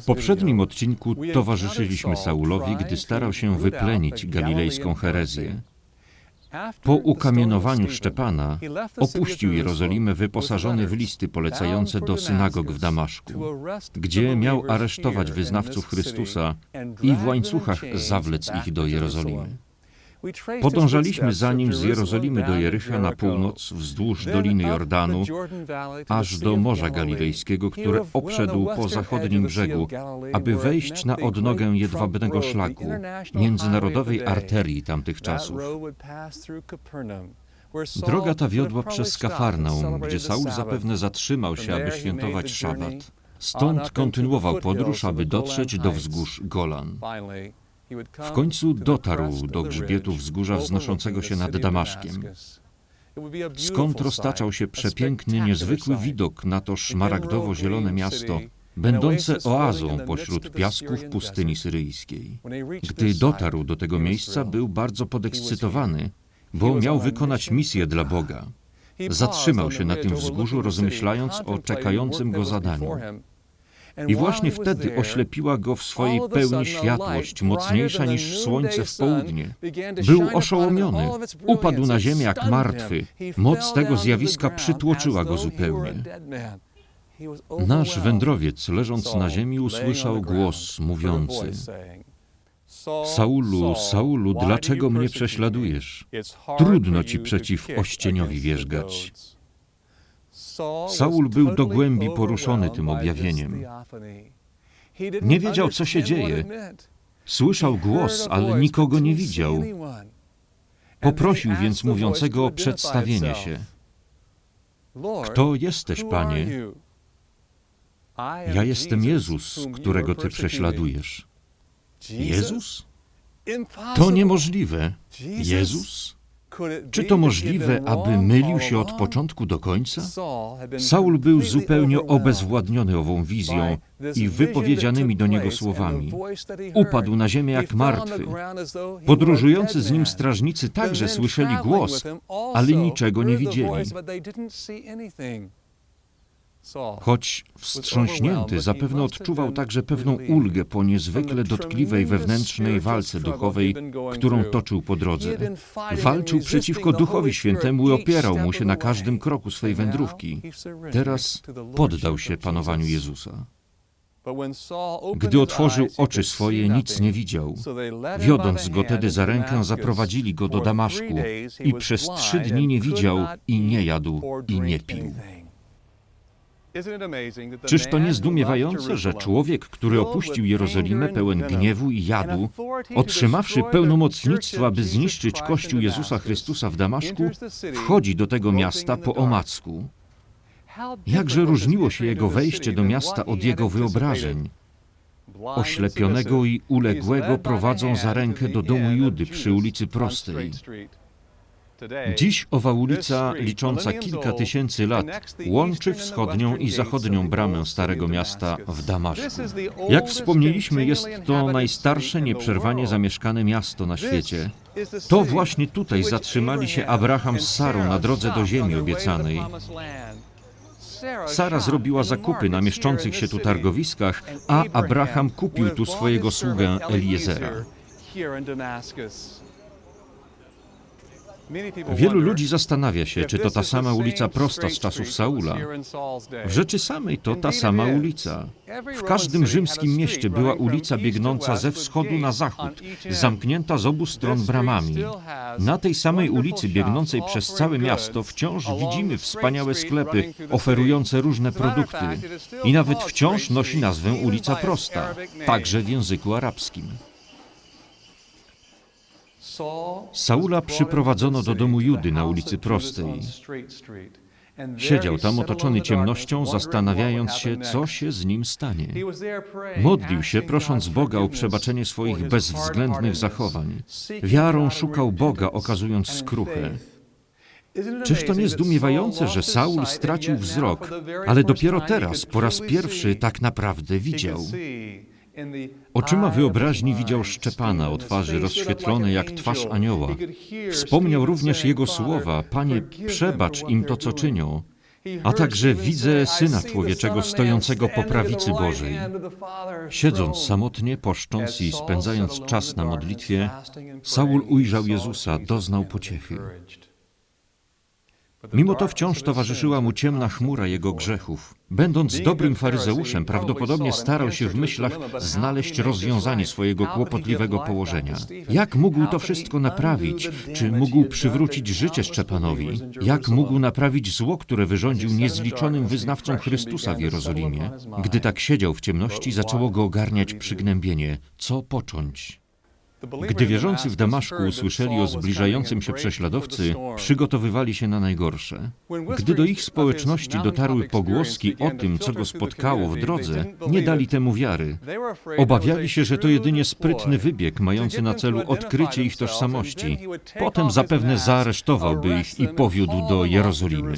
W poprzednim odcinku towarzyszyliśmy Saulowi, gdy starał się wyplenić galilejską herezję. Po ukamienowaniu Szczepana opuścił Jerozolimę wyposażony w listy polecające do synagog w Damaszku, gdzie miał aresztować wyznawców Chrystusa i w łańcuchach zawlec ich do Jerozolimy. Podążaliśmy za nim z Jerozolimy do Jericha na północ, wzdłuż Doliny Jordanu, aż do Morza Galilejskiego, które obszedł po zachodnim brzegu, aby wejść na odnogę jedwabnego szlaku, międzynarodowej arterii tamtych czasów. Droga ta wiodła przez Kafarnaum, gdzie Saul zapewne zatrzymał się, aby świętować szabat. Stąd kontynuował podróż, aby dotrzeć do wzgórz Golan. W końcu dotarł do grzbietu wzgórza wznoszącego się nad Damaszkiem, skąd roztaczał się przepiękny, niezwykły widok na to szmaragdowo-zielone miasto, będące oazą pośród piasków pustyni syryjskiej. Gdy dotarł do tego miejsca, był bardzo podekscytowany, bo miał wykonać misję dla Boga. Zatrzymał się na tym wzgórzu, rozmyślając o czekającym go zadaniu. I właśnie wtedy oślepiła go w swojej pełni światłość, mocniejsza niż słońce w południe. Był oszołomiony, upadł na ziemię jak martwy. Moc tego zjawiska przytłoczyła go zupełnie. Nasz wędrowiec, leżąc na ziemi, usłyszał głos mówiący: Saulu, Saulu, dlaczego mnie prześladujesz? Trudno ci przeciw ościeniowi wierzgać. Saul był do głębi poruszony tym objawieniem. Nie wiedział, co się dzieje. Słyszał głos, ale nikogo nie widział. Poprosił więc mówiącego o przedstawienie się. Kto jesteś, panie? Ja jestem Jezus, którego ty prześladujesz. Jezus? To niemożliwe. Jezus? Czy to możliwe, aby mylił się od początku do końca? Saul był zupełnie obezwładniony ową wizją i wypowiedzianymi do niego słowami. Upadł na ziemię jak martwy. Podróżujący z nim strażnicy także słyszeli głos, ale niczego nie widzieli. Choć wstrząśnięty, zapewne odczuwał także pewną ulgę po niezwykle dotkliwej wewnętrznej walce duchowej, którą toczył po drodze. Walczył przeciwko Duchowi Świętemu i opierał mu się na każdym kroku swej wędrówki. Teraz poddał się panowaniu Jezusa. Gdy otworzył oczy swoje, nic nie widział. Wiodąc go tedy za rękę, zaprowadzili go do Damaszku i przez trzy dni nie widział i nie jadł i nie pił. Czyż to nie zdumiewające, że człowiek, który opuścił Jerozolimę pełen gniewu i jadu, otrzymawszy pełnomocnictwo, aby zniszczyć Kościół Jezusa Chrystusa w Damaszku, wchodzi do tego miasta po omacku? Jakże różniło się jego wejście do miasta od jego wyobrażeń? Oślepionego i uległego prowadzą za rękę do domu Judy przy ulicy Prostej. Dziś owa ulica, licząca kilka tysięcy lat, łączy wschodnią i zachodnią bramę Starego Miasta w Damaszku. Jak wspomnieliśmy, jest to najstarsze nieprzerwanie zamieszkane miasto na świecie. To właśnie tutaj zatrzymali się Abraham z Sarą na drodze do ziemi obiecanej. Sara zrobiła zakupy na mieszczących się tu targowiskach, a Abraham kupił tu swojego sługę Eliezera. Wielu ludzi zastanawia się, czy to ta sama ulica prosta z czasów Saula. W rzeczy samej to ta sama ulica. W każdym rzymskim mieście była ulica biegnąca ze wschodu na zachód, zamknięta z obu stron bramami. Na tej samej ulicy biegnącej przez całe miasto wciąż widzimy wspaniałe sklepy oferujące różne produkty i nawet wciąż nosi nazwę ulica Prosta, także w języku arabskim. Saula przyprowadzono do domu Judy na ulicy Prostej. Siedział tam otoczony ciemnością, zastanawiając się, co się z nim stanie. Modlił się, prosząc Boga o przebaczenie swoich bezwzględnych zachowań. Wiarą szukał Boga, okazując skruchę. Czyż to nie zdumiewające, że Saul stracił wzrok, ale dopiero teraz, po raz pierwszy, tak naprawdę widział? Oczyma wyobraźni widział Szczepana o twarzy rozświetlonej jak twarz anioła. Wspomniał również jego słowa: Panie, przebacz im to, co czynią. A także widzę Syna Człowieczego stojącego po prawicy Bożej. Siedząc samotnie, poszcząc i spędzając czas na modlitwie, Saul ujrzał Jezusa, doznał pociechy. Mimo to wciąż towarzyszyła mu ciemna chmura jego grzechów. Będąc dobrym faryzeuszem, prawdopodobnie starał się w myślach znaleźć rozwiązanie swojego kłopotliwego położenia. Jak mógł to wszystko naprawić? Czy mógł przywrócić życie Szczepanowi? Jak mógł naprawić zło, które wyrządził niezliczonym wyznawcom Chrystusa w Jerozolimie? Gdy tak siedział w ciemności, zaczęło go ogarniać przygnębienie. Co począć? Gdy wierzący w Damaszku usłyszeli o zbliżającym się prześladowcy, przygotowywali się na najgorsze. Gdy do ich społeczności dotarły pogłoski o tym, co go spotkało w drodze, nie dali temu wiary. Obawiali się, że to jedynie sprytny wybieg mający na celu odkrycie ich tożsamości. Potem zapewne zaaresztowałby ich i powiódł do Jerozolimy.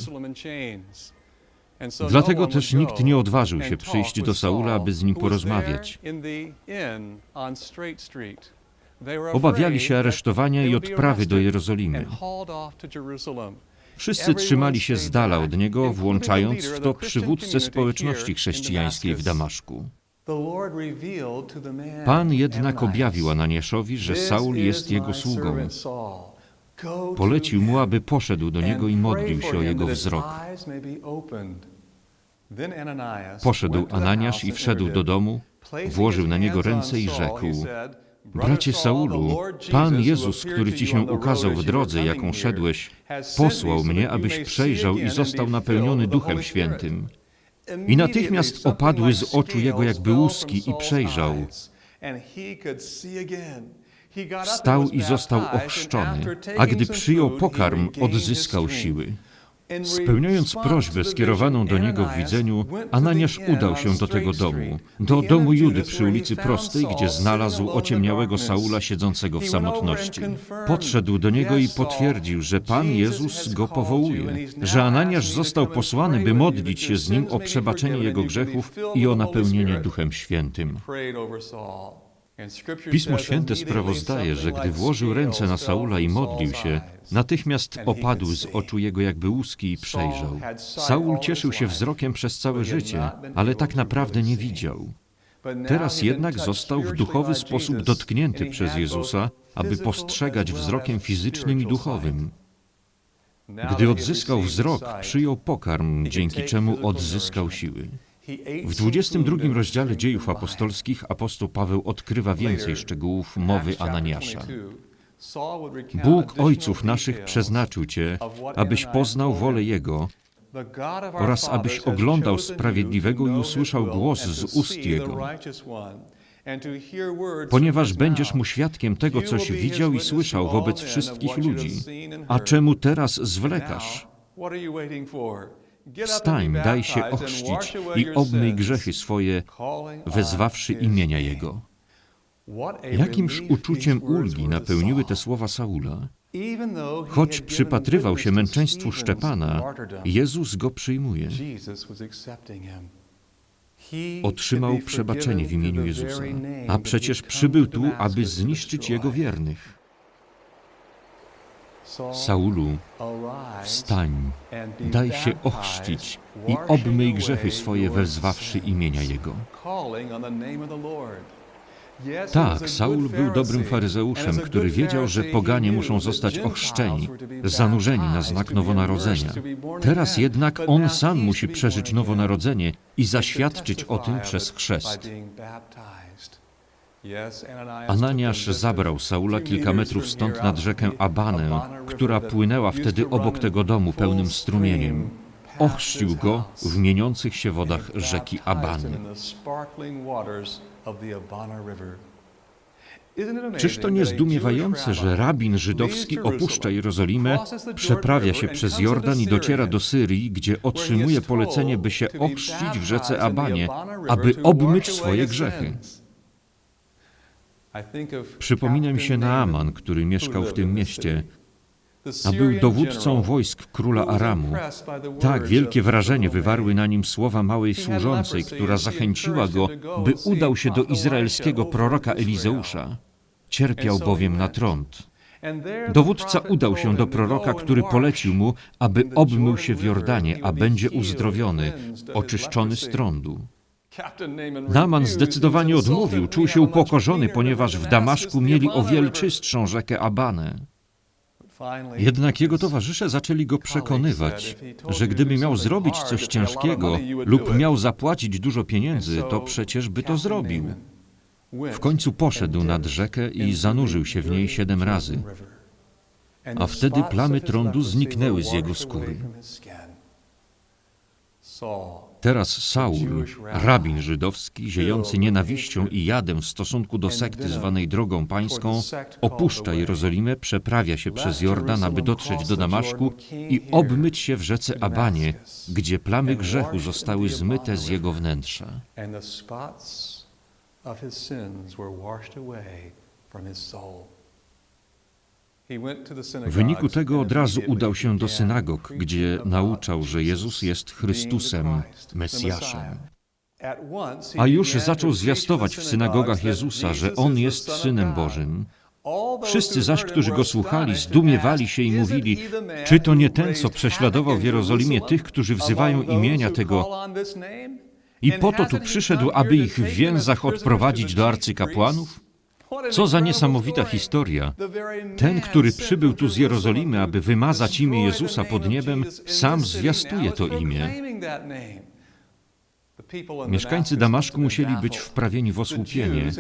Dlatego też nikt nie odważył się przyjść do Saula, aby z nim porozmawiać. Obawiali się aresztowania i odprawy do Jerozolimy. Wszyscy trzymali się z dala od niego, włączając w to przywódcę społeczności chrześcijańskiej w Damaszku. Pan jednak objawił Ananiaszowi, że Saul jest jego sługą. Polecił mu, aby poszedł do niego i modlił się o jego wzrok. Poszedł Ananiasz i wszedł do domu, włożył na niego ręce i rzekł: Bracie Saulu, Pan Jezus, który ci się ukazał w drodze, jaką szedłeś, posłał mnie, abyś przejrzał i został napełniony Duchem Świętym. I natychmiast opadły z oczu jego jakby łuski i przejrzał. Wstał i został ochrzczony, a gdy przyjął pokarm, odzyskał siły. Spełniając prośbę skierowaną do niego w widzeniu, Ananiasz udał się do tego domu, do domu Judy przy ulicy Prostej, gdzie znalazł ociemniałego Saula siedzącego w samotności. Podszedł do niego i potwierdził, że Pan Jezus go powołuje, że Ananiasz został posłany, by modlić się z nim o przebaczenie jego grzechów i o napełnienie Duchem Świętym. Pismo Święte sprawozdaje, że gdy włożył ręce na Saula i modlił się, natychmiast opadł z oczu jego jakby łuski i przejrzał. Saul cieszył się wzrokiem przez całe życie, ale tak naprawdę nie widział. Teraz jednak został w duchowy sposób dotknięty przez Jezusa, aby postrzegać wzrokiem fizycznym i duchowym. Gdy odzyskał wzrok, przyjął pokarm, dzięki czemu odzyskał siły. W 22 rozdziale dziejów apostolskich apostoł Paweł odkrywa więcej szczegółów mowy Ananiasza. Bóg ojców naszych przeznaczył Cię, abyś poznał wolę Jego oraz abyś oglądał sprawiedliwego i usłyszał głos z ust Jego. Ponieważ będziesz mu świadkiem tego, coś widział i słyszał wobec wszystkich ludzi. A czemu teraz zwlekasz? Wstań, daj się ochrzcić i obmyj grzechy swoje, wezwawszy imienia Jego. Jakimż uczuciem ulgi napełniły te słowa Saula? Choć przypatrywał się męczeństwu Szczepana, Jezus go przyjmuje. Otrzymał przebaczenie w imieniu Jezusa, a przecież przybył tu, aby zniszczyć Jego wiernych. Saulu, wstań, daj się ochrzcić i obmyj grzechy swoje, wezwawszy imienia Jego. Tak, Saul był dobrym faryzeuszem, który wiedział, że poganie muszą zostać ochrzczeni, zanurzeni na znak nowonarodzenia. Teraz jednak on sam musi przeżyć nowonarodzenie i zaświadczyć o tym przez chrzest. Ananiasz zabrał Saula kilka metrów stąd nad rzekę Abanę, która płynęła wtedy obok tego domu pełnym strumieniem. Ochrzcił go w mieniących się wodach rzeki Abany. Czyż to nie zdumiewające, że rabin żydowski opuszcza Jerozolimę, przeprawia się przez Jordan i dociera do Syrii, gdzie otrzymuje polecenie, by się ochrzcić w rzece Abanie, aby obmyć swoje grzechy? Przypomina mi się Naaman, który mieszkał w tym mieście, a był dowódcą wojsk króla Aramu. Tak wielkie wrażenie wywarły na nim słowa małej służącej, która zachęciła go, by udał się do izraelskiego proroka Elizeusza. Cierpiał bowiem na trąd. Dowódca udał się do proroka, który polecił mu, aby obmył się w Jordanie, a będzie uzdrowiony, oczyszczony z trądu. Naman zdecydowanie odmówił, czuł się upokorzony, ponieważ w Damaszku mieli o wiele czystszą rzekę Abanę. Jednak jego towarzysze zaczęli go przekonywać, że gdyby miał zrobić coś ciężkiego lub miał zapłacić dużo pieniędzy, to przecież by to zrobił. W końcu poszedł nad rzekę i zanurzył się w niej siedem razy, a wtedy plamy trądu zniknęły z jego skóry. Teraz Saul, rabin żydowski, ziejący nienawiścią i jadem w stosunku do sekty zwanej Drogą Pańską, opuszcza Jerozolimę, przeprawia się przez Jordan, aby dotrzeć do Damaszku i obmyć się w rzece Abanie, gdzie plamy grzechu zostały zmyte z jego wnętrza. W wyniku tego od razu udał się do synagog, gdzie nauczał, że Jezus jest Chrystusem, Mesjaszem. A już zaczął zwiastować w synagogach Jezusa, że On jest Synem Bożym. Wszyscy zaś, którzy Go słuchali, zdumiewali się i mówili, czy to nie ten, co prześladował w Jerozolimie tych, którzy wzywają imienia tego i po to tu przyszedł, aby ich w więzach odprowadzić do arcykapłanów? Co za niesamowita historia. Ten, który przybył tu z Jerozolimy, aby wymazać imię Jezusa pod niebem, sam zwiastuje to imię. Mieszkańcy Damaszku musieli być wprawieni w osłupienie.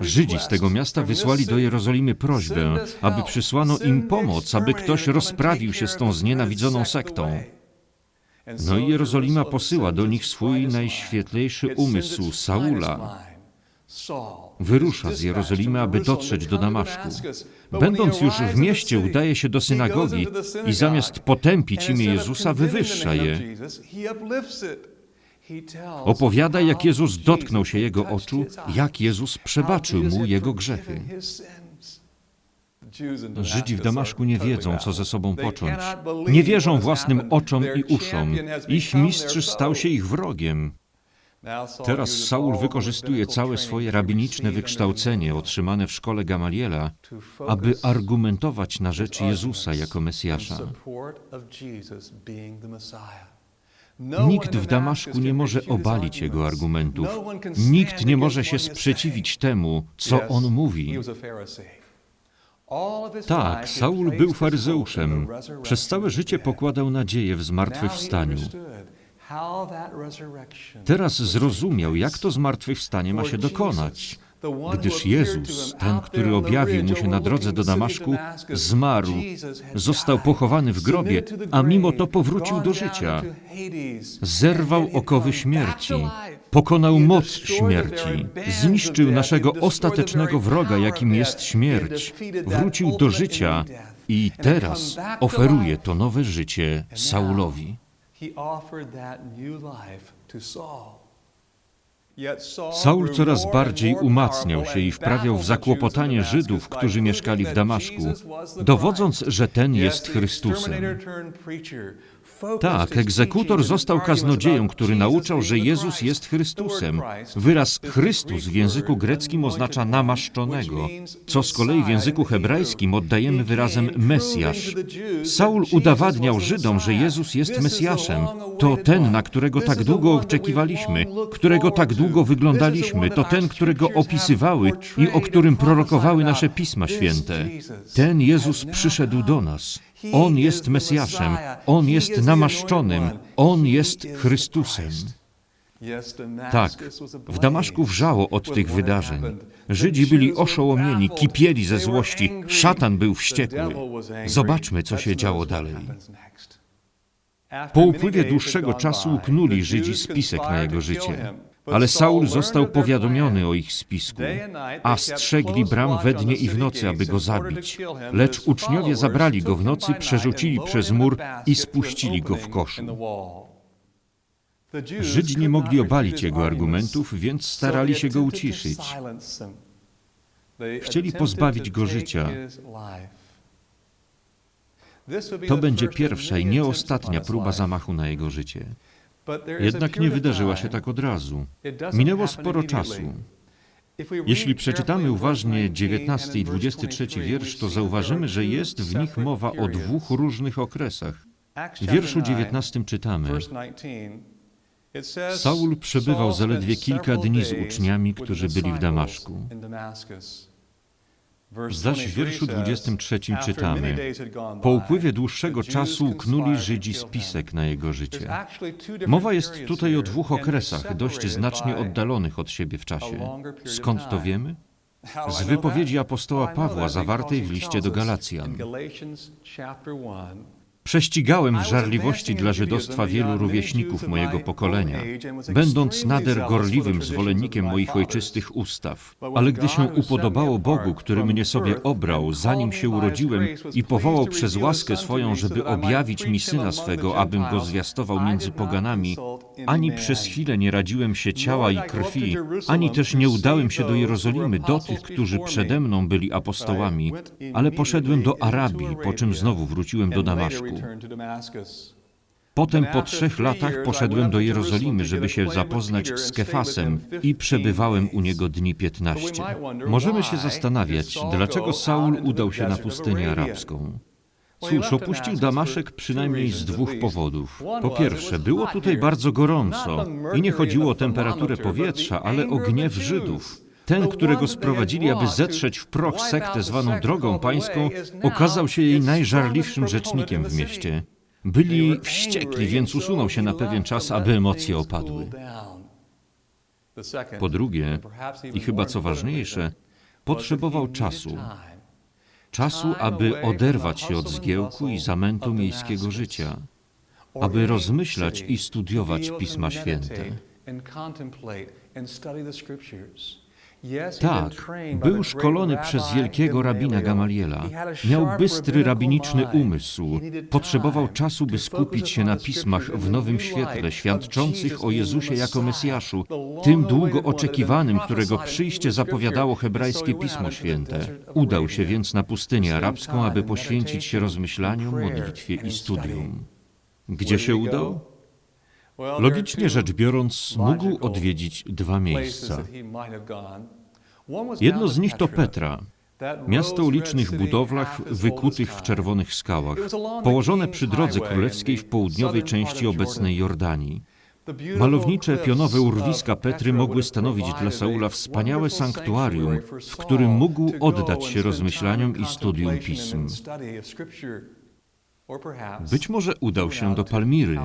Żydzi z tego miasta wysłali do Jerozolimy prośbę, aby przysłano im pomoc, aby ktoś rozprawił się z tą znienawidzoną sektą. No i Jerozolima posyła do nich swój najświetlejszy umysł, Saula. Wyrusza z Jerozolimy, aby dotrzeć do Damaszku. Będąc już w mieście, udaje się do synagogi i zamiast potępić imię Jezusa, wywyższa je. Opowiada, jak Jezus dotknął się jego oczu, jak Jezus przebaczył mu jego grzechy. Żydzi w Damaszku nie wiedzą, co ze sobą począć. Nie wierzą własnym oczom i uszom. Ich mistrz stał się ich wrogiem. Teraz Saul wykorzystuje całe swoje rabiniczne wykształcenie otrzymane w szkole Gamaliela, aby argumentować na rzecz Jezusa jako Mesjasza. Nikt w Damaszku nie może obalić jego argumentów. Nikt nie może się sprzeciwić temu, co on mówi. Tak, Saul był faryzeuszem. Przez całe życie pokładał nadzieję w zmartwychwstaniu. Teraz zrozumiał, jak to zmartwychwstanie ma się dokonać. Gdyż Jezus, ten, który objawił mu się na drodze do Damaszku, zmarł, został pochowany w grobie, a mimo to powrócił do życia. Zerwał okowy śmierci, pokonał moc śmierci, zniszczył naszego ostatecznego wroga, jakim jest śmierć, wrócił do życia i teraz oferuje to nowe życie Saulowi. Saul coraz bardziej umacniał się i wprawiał w zakłopotanie Żydów, którzy mieszkali w Damaszku, dowodząc, że ten jest Chrystusem. Tak, egzekutor został kaznodzieją, który nauczał, że Jezus jest Chrystusem. Wyraz Chrystus w języku greckim oznacza namaszczonego, co z kolei w języku hebrajskim oddajemy wyrazem Mesjasz. Saul udowadniał Żydom, że Jezus jest Mesjaszem. To ten, na którego tak długo oczekiwaliśmy, którego tak długo wyglądaliśmy, to ten, którego opisywały i o którym prorokowały nasze Pisma Święte. Ten Jezus przyszedł do nas. On jest Mesjaszem, On jest namaszczonym, On jest Chrystusem. Tak, w Damaszku wrzało od tych wydarzeń. Żydzi byli oszołomieni, kipieli ze złości, szatan był wściekły. Zobaczmy, co się działo dalej. Po upływie dłuższego czasu uknuli Żydzi spisek na jego życie. Ale Saul został powiadomiony o ich spisku, a strzegli bram we dnie i w nocy, aby go zabić. Lecz uczniowie zabrali go w nocy, przerzucili przez mur i spuścili go w koszu. Żydzi nie mogli obalić jego argumentów, więc starali się go uciszyć. Chcieli pozbawić go życia. To będzie pierwsza i nie ostatnia próba zamachu na jego życie. Jednak nie wydarzyła się tak od razu. Minęło sporo czasu. Jeśli przeczytamy uważnie 19 i 23 wiersz, to zauważymy, że jest w nich mowa o dwóch różnych okresach. W wierszu 19 czytamy: Saul przebywał zaledwie kilka dni z uczniami, którzy byli w Damaszku. Zaś w wierszu 23 czytamy: Po upływie dłuższego czasu uknuli Żydzi spisek na jego życie. Mowa jest tutaj o dwóch okresach, dość znacznie oddalonych od siebie w czasie. Skąd to wiemy? Z wypowiedzi apostoła Pawła zawartej w liście do Galacjan. Prześcigałem w żarliwości dla żydostwa wielu rówieśników mojego pokolenia, będąc nader gorliwym zwolennikiem moich ojczystych ustaw. Ale gdy się upodobało Bogu, który mnie sobie obrał, zanim się urodziłem i powołał przez łaskę swoją, żeby objawić mi syna swego, abym go zwiastował między poganami, ani przez chwilę nie radziłem się ciała i krwi, ani też nie udałem się do Jerozolimy, do tych, którzy przede mną byli apostołami, ale poszedłem do Arabii, po czym znowu wróciłem do Damaszku. Potem po trzech latach poszedłem do Jerozolimy, żeby się zapoznać z Kefasem i przebywałem u niego dni piętnaście. Możemy się zastanawiać, dlaczego Saul udał się na pustynię arabską. Cóż, opuścił Damaszek przynajmniej z dwóch powodów. Po pierwsze, było tutaj bardzo gorąco i nie chodziło o temperaturę powietrza, ale o gniew Żydów. Ten, którego sprowadzili, aby zetrzeć w proch sektę zwaną Drogą Pańską, okazał się jej najżarliwszym rzecznikiem w mieście. Byli wściekli, więc usunął się na pewien czas, aby emocje opadły. Po drugie, i chyba co ważniejsze, potrzebował czasu. Czasu, aby oderwać się od zgiełku i zamętu miejskiego życia, aby rozmyślać i studiować Pisma Święte. Tak, był szkolony przez wielkiego rabina Gamaliela. Miał bystry rabiniczny umysł. Potrzebował czasu, by skupić się na pismach w nowym świetle, świadczących o Jezusie jako Mesjaszu, tym długo oczekiwanym, którego przyjście zapowiadało hebrajskie Pismo Święte. Udał się więc na pustynię arabską, aby poświęcić się rozmyślaniu, modlitwie i studium. Gdzie się udał? Logicznie rzecz biorąc, mógł odwiedzić dwa miejsca. Jedno z nich to Petra, miasto o licznych budowlach wykutych w czerwonych skałach, położone przy drodze królewskiej w południowej części obecnej Jordanii. Malownicze pionowe urwiska Petry mogły stanowić dla Saula wspaniałe sanktuarium, w którym mógł oddać się rozmyślaniom i studium pism. Być może udał się do Palmiry,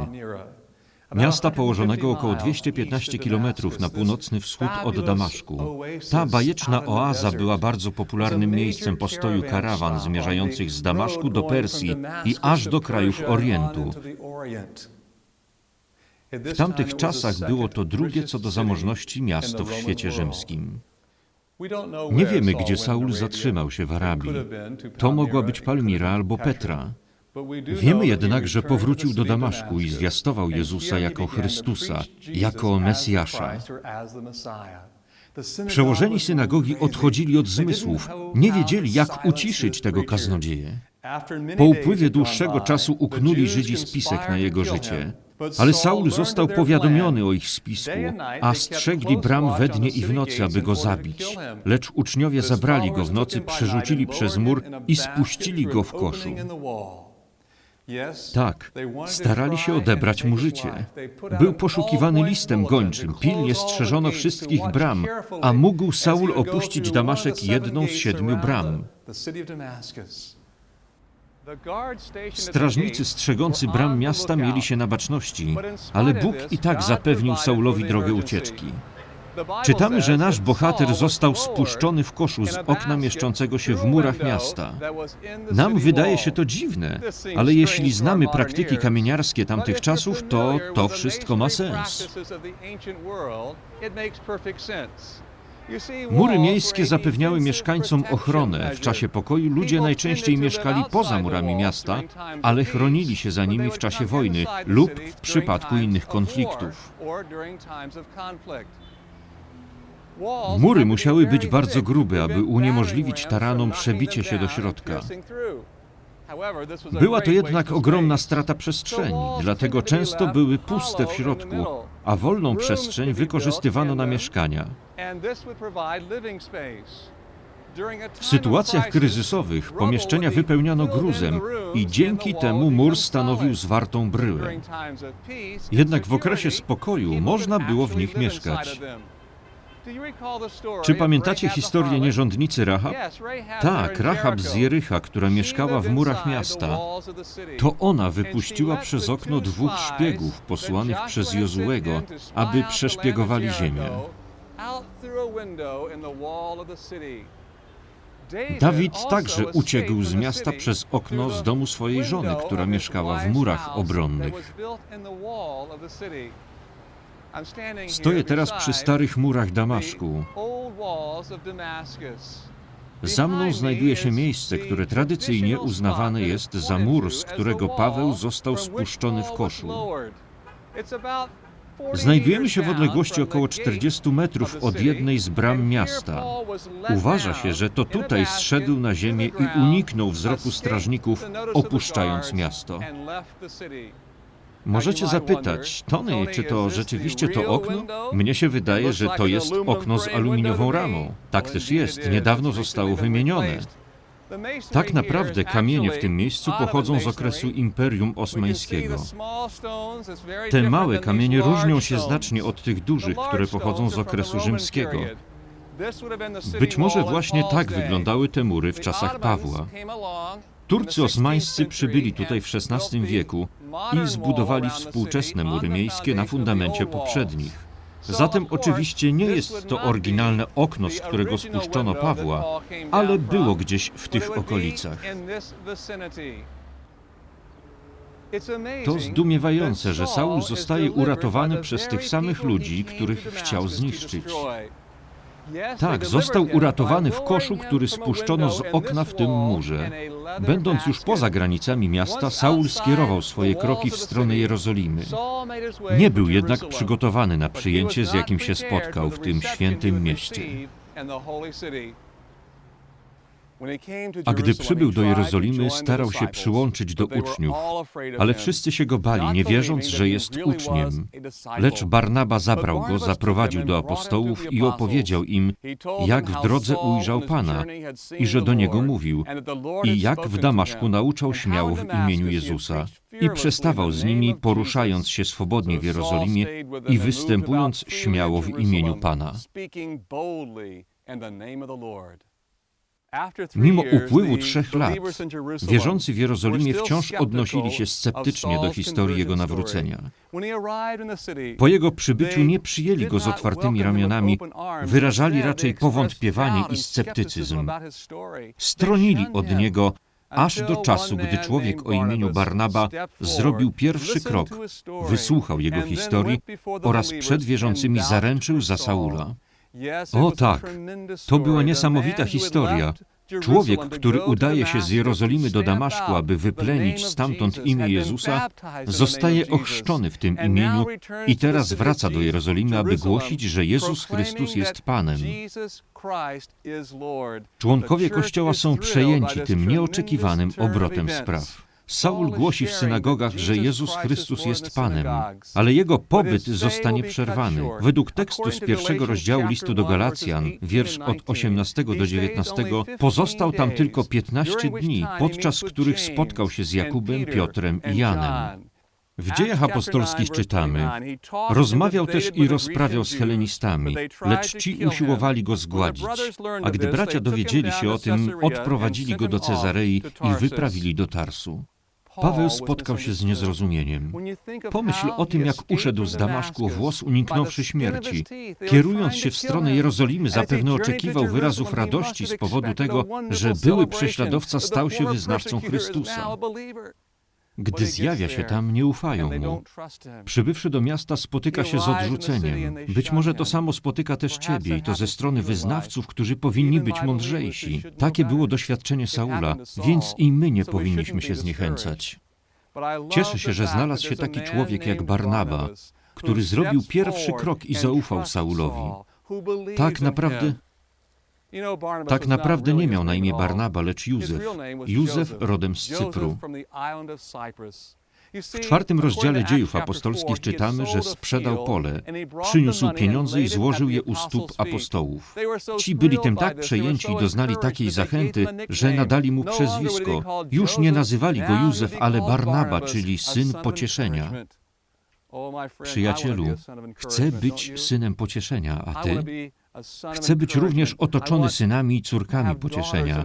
miasta położonego około 215 km na północny wschód od Damaszku. Ta bajeczna oaza była bardzo popularnym miejscem postoju karawan zmierzających z Damaszku do Persji i aż do krajów Orientu. W tamtych czasach było to drugie co do zamożności miasto w świecie rzymskim. Nie wiemy, gdzie Saul zatrzymał się w Arabii. To mogła być Palmira albo Petra. Wiemy jednak, że powrócił do Damaszku i zwiastował Jezusa jako Chrystusa, jako Mesjasza. Przełożeni synagogi odchodzili od zmysłów, nie wiedzieli, jak uciszyć tego kaznodzieję. Po upływie dłuższego czasu uknuli Żydzi spisek na jego życie, ale Saul został powiadomiony o ich spisku, a strzegli bram we dnie i w nocy, aby go zabić. Lecz uczniowie zabrali go w nocy, przerzucili przez mur i spuścili go w koszu. Tak, starali się odebrać mu życie. Był poszukiwany listem gończym, pilnie strzeżono wszystkich bram, a mógł Saul opuścić Damaszek jedną z siedmiu bram. Strażnicy strzegący bram miasta mieli się na baczności, ale Bóg i tak zapewnił Saulowi drogę ucieczki. Czytamy, że nasz bohater został spuszczony w koszu z okna mieszczącego się w murach miasta. Nam wydaje się to dziwne, ale jeśli znamy praktyki kamieniarskie tamtych czasów, to to wszystko ma sens. Mury miejskie zapewniały mieszkańcom ochronę. W czasie pokoju ludzie najczęściej mieszkali poza murami miasta, ale chronili się za nimi w czasie wojny lub w przypadku innych konfliktów. Mury musiały być bardzo grube, aby uniemożliwić taranom przebicie się do środka. Była to jednak ogromna strata przestrzeni, dlatego często były puste w środku, a wolną przestrzeń wykorzystywano na mieszkania. W sytuacjach kryzysowych pomieszczenia wypełniano gruzem i dzięki temu mur stanowił zwartą bryłę. Jednak w okresie spokoju można było w nich mieszkać. Czy pamiętacie historię nierządnicy Rahab? Tak, Rahab z Jericha, która mieszkała w murach miasta. To ona wypuściła przez okno dwóch szpiegów posłanych przez Jozułego, aby przeszpiegowali ziemię. Dawid także uciekł z miasta przez okno z domu swojej żony, która mieszkała w murach obronnych. Stoję teraz przy starych murach Damaszku. Za mną znajduje się miejsce, które tradycyjnie uznawane jest za mur, z którego Paweł został spuszczony w koszu. Znajdujemy się w odległości około 40 metrów od jednej z bram miasta. Uważa się, że to tutaj zszedł na ziemię i uniknął wzroku strażników, opuszczając miasto. Możecie zapytać, Tony, czy to rzeczywiście to okno? Mnie się wydaje, że to jest okno z aluminiową ramą. Tak też jest, niedawno zostało wymienione. Tak naprawdę kamienie w tym miejscu pochodzą z okresu Imperium Osmańskiego. Te małe kamienie różnią się znacznie od tych dużych, które pochodzą z okresu rzymskiego. Być może właśnie tak wyglądały te mury w czasach Pawła. Turcy osmańscy przybyli tutaj w XVI wieku i zbudowali współczesne mury miejskie na fundamencie poprzednich. Zatem oczywiście nie jest to oryginalne okno, z którego spuszczono Pawła, ale było gdzieś w tych okolicach. To zdumiewające, że Saul zostaje uratowany przez tych samych ludzi, których chciał zniszczyć. Tak, został uratowany w koszu, który spuszczono z okna w tym murze. Będąc już poza granicami miasta, Saul skierował swoje kroki w stronę Jerozolimy. Nie był jednak przygotowany na przyjęcie, z jakim się spotkał w tym świętym mieście. A gdy przybył do Jerozolimy, starał się przyłączyć do uczniów, ale wszyscy się go bali, nie wierząc, że jest uczniem. Lecz Barnaba zabrał go, zaprowadził do apostołów i opowiedział im, jak w drodze ujrzał Pana i że do niego mówił, i jak w Damaszku nauczał śmiało w imieniu Jezusa i przestawał z nimi, poruszając się swobodnie w Jerozolimie i występując śmiało w imieniu Pana. Mimo upływu trzech lat, wierzący w Jerozolimie wciąż odnosili się sceptycznie do historii jego nawrócenia. Po jego przybyciu nie przyjęli go z otwartymi ramionami, wyrażali raczej powątpiewanie i sceptycyzm. Stronili od niego aż do czasu, gdy człowiek o imieniu Barnaba zrobił pierwszy krok, wysłuchał jego historii oraz przed wierzącymi zaręczył za Saula. O tak, to była niesamowita historia. Człowiek, który udaje się z Jerozolimy do Damaszku, aby wyplenić stamtąd imię Jezusa, zostaje ochrzczony w tym imieniu i teraz wraca do Jerozolimy, aby głosić, że Jezus Chrystus jest Panem. Członkowie Kościoła są przejęci tym nieoczekiwanym obrotem spraw. Saul głosi w synagogach, że Jezus Chrystus jest Panem, ale jego pobyt zostanie przerwany. Według tekstu z pierwszego rozdziału listu do Galacjan, wiersz od 18 do 19, pozostał tam tylko 15 dni, podczas których spotkał się z Jakubem, Piotrem i Janem. W dziejach apostolskich czytamy: Rozmawiał też i rozprawiał z helenistami, lecz ci usiłowali go zgładzić. A gdy bracia dowiedzieli się o tym, odprowadzili go do Cezarei i wyprawili do Tarsu. Paweł spotkał się z niezrozumieniem. Pomyśl o tym, jak uszedł z Damaszku, włos uniknąwszy śmierci. Kierując się w stronę Jerozolimy, zapewne oczekiwał wyrazów radości z powodu tego, że były prześladowca stał się wyznawcą Chrystusa. Gdy zjawia się tam, nie ufają mu. Przybywszy do miasta, spotyka się z odrzuceniem. Być może to samo spotyka też ciebie i to ze strony wyznawców, którzy powinni być mądrzejsi. Takie było doświadczenie Saula, więc i my nie powinniśmy się zniechęcać. Cieszę się, że znalazł się taki człowiek jak Barnaba, który zrobił pierwszy krok i zaufał Saulowi. Tak naprawdę Tak naprawdę nie miał na imię Barnaba, lecz Józef. Józef rodem z Cypru. W czwartym rozdziale dziejów apostolskich czytamy, że sprzedał pole, przyniósł pieniądze i złożył je u stóp apostołów. Ci byli tym tak przejęci i doznali takiej zachęty, że nadali mu przezwisko. Już nie nazywali go Józef, ale Barnaba, czyli syn pocieszenia. Przyjacielu, chcę być synem pocieszenia, a ty? Chcę być również otoczony synami i córkami pocieszenia.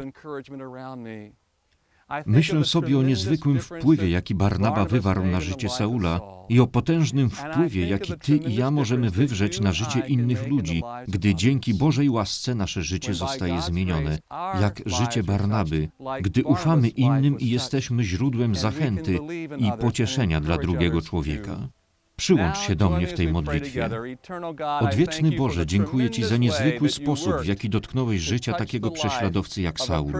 Myślę sobie o niezwykłym wpływie, jaki Barnaba wywarł na życie Saula i o potężnym wpływie, jaki ty i ja możemy wywrzeć na życie innych ludzi, gdy dzięki Bożej łasce nasze życie zostaje zmienione, jak życie Barnaby, gdy ufamy innym i jesteśmy źródłem zachęty i pocieszenia dla drugiego człowieka. Przyłącz się do mnie w tej modlitwie. Odwieczny Boże, dziękuję Ci za niezwykły sposób, w jaki dotknąłeś życia takiego prześladowcy jak Saul.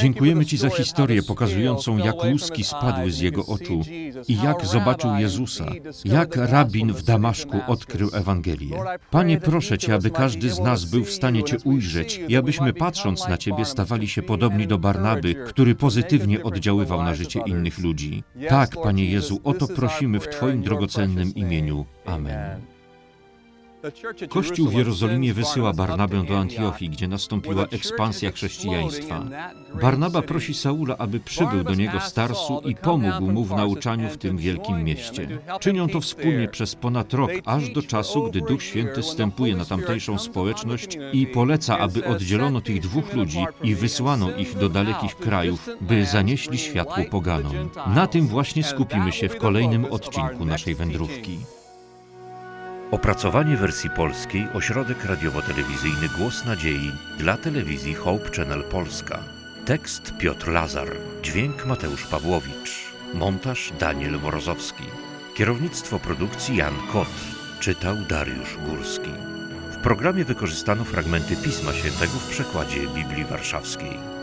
Dziękujemy Ci za historię pokazującą, jak łuski spadły z jego oczu i jak zobaczył Jezusa, jak rabin w Damaszku odkrył Ewangelię. Panie, proszę Cię, aby każdy z nas był w stanie Cię ujrzeć i abyśmy patrząc na Ciebie stawali się podobni do Barnaby, który pozytywnie oddziaływał na życie innych ludzi. Tak, Panie Jezu, o to prosimy w Twoim drogocennym imieniu. Amen. Kościół w Jerozolimie wysyła Barnabę do Antiochii, gdzie nastąpiła ekspansja chrześcijaństwa. Barnaba prosi Saula, aby przybył do niego z Tarsu i pomógł mu w nauczaniu w tym wielkim mieście. Czynią to wspólnie przez ponad rok, aż do czasu, gdy Duch Święty stępuje na tamtejszą społeczność i poleca, aby oddzielono tych dwóch ludzi i wysłano ich do dalekich krajów, by zanieśli światło poganom. Na tym właśnie skupimy się w kolejnym odcinku naszej wędrówki. Opracowanie wersji polskiej Ośrodek Radiowo-Telewizyjny Głos Nadziei dla telewizji Hope Channel Polska. Tekst Piotr Lazar. Dźwięk Mateusz Pawłowicz. Montaż Daniel Morozowski. Kierownictwo produkcji Jan Kot. Czytał Dariusz Górski. W programie wykorzystano fragmenty Pisma Świętego w przekładzie Biblii Warszawskiej.